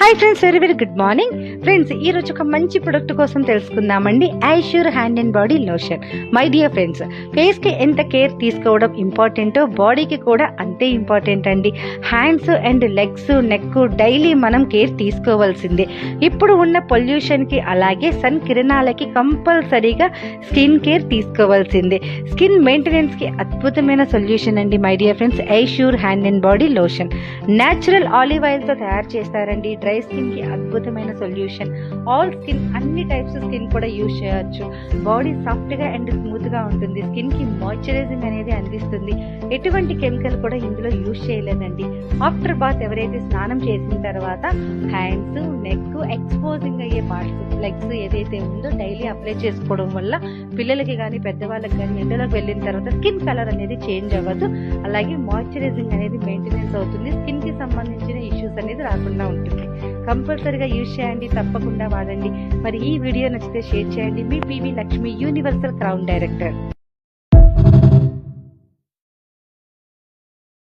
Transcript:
Hi friends very very good morning friends ఈ రోజు ఒక మంచి ప్రొడక్ట్ కోసం తెలుసుకుందామండి. ఐష్యూర్ hand and body lotion my dear friends ఫేస్కి ఎంత కేర్ తీసుకోవడం ఇంపార్టెంటో బాడీకి కూడా అంతే ఇంపార్టెంట్ అండి. Hands and legs neck daily మనం కేర్ తీసుకోవాల్సిందే. ఇప్పుడు ఉన్న పొల్యూషన్కి అలాగే సన్ కిరణాలకి కంపల్సరీగా స్కిన్ కేర్ తీసుకోవాల్సిందే. స్కిన్ మెయింటెనెన్స్కి అద్భుతమైన సొల్యూషన్ అండి my dear friends ఐష్యూర్ hand and body lotion natural olive ఆయిల్తో తయారు చేస్తారండి డ్రై స్కిన్కి అద్భుతమైన సొల్యూషన్. ఆల్ స్కిన్ అన్ని టైప్స్ స్కిన్ కూడా యూజ్ చేయొచ్చు. బాడీ సాఫ్ట్గా అండ్ స్మూత్గా ఉంటుంది. స్కిన్కి మాయిశ్చరైజింగ్ అనేది అందిస్తుంది. ఎటువంటి కెమికల్ కూడా ఇందులో యూజ్ చేయలేదండి. ఆఫ్టర్ బాత్ ఎవరైతే స్నానం చేసిన తర్వాత హ్యాండ్స్ నెక్ ఎక్స్పోజింగ్ అయ్యే పార్ట్స్ లెగ్స్ ఏదైతే ఉందో డైలీ అప్లై చేసుకోవడం వల్ల పిల్లలకి కానీ పెద్దవాళ్ళకి కానీ ఎండలోకి వెళ్ళిన తర్వాత స్కిన్ కలర్ అనేది చేంజ్ అవ్వదు. అలాగే మాయిశ్చరైజింగ్ అనేది మెయింటెనెన్స్ అవుతుంది. స్కిన్కి సంబంధించిన ఇష్యూస్ అనేది రాకుండా ఉంటుంది. కంపల్సరీగా యూజ్ చేయండి తప్పకుండా వాడండి. మరి ఈ వీడియో నచ్చితే షేర్ చేయండి. మీ PV Lakshmi universal crown director.